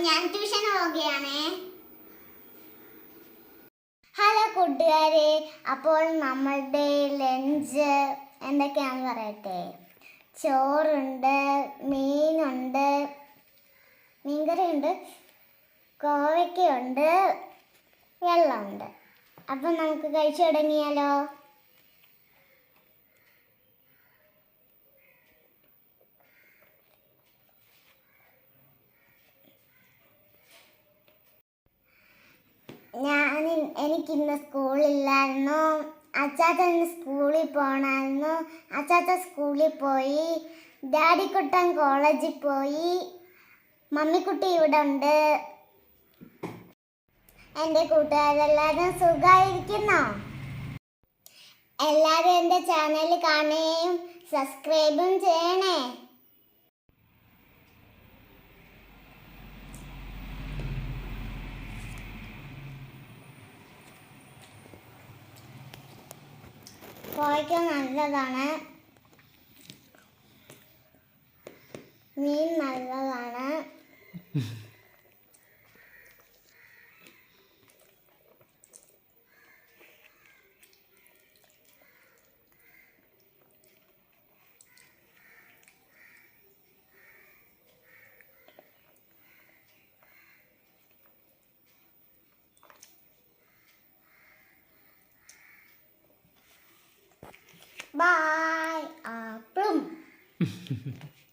ഞാൻ tuition hello കൂട്ടുകാരെ. അപ്പോൾ നമ്മളുടെ ലഞ്ച് എന്തൊക്കെയാണെന്ന് പറയട്ടെ? ചോറുണ്ട് മീനുണ്ട് മീൻകറിയുണ്ട് കോവയ്ക്കുണ്ട് വെള്ളമുണ്ട്. അപ്പം നമുക്ക് കഴിച്ചു തുടങ്ങിയാലോ ഞാൻ എനിക്കിന്ന് സ്കൂളില്ലായിരുന്നു. അച്ചാത്ത ഇന്ന് സ്കൂളിൽ പോകണമായിരുന്നു അച്ചാച്ച സ്കൂളിൽ പോയി. ഡാഡിക്കുട്ടൻ കോളേജിൽ പോയി. മമ്മിക്കുട്ടി ഇവിടെ ഉണ്ട്. എന്റെ കൂട്ടുകാരെല്ലാവരും സുഖമായിരിക്കുന്നോ? എല്ലാവരും എന്റെ ചാനൽ കാണുകയും സബ്സ്ക്രൈബും ചെയ്യണേ. குறைக்கும் நல்லதான? மீன் நல்லதான Bye, uh, Abram.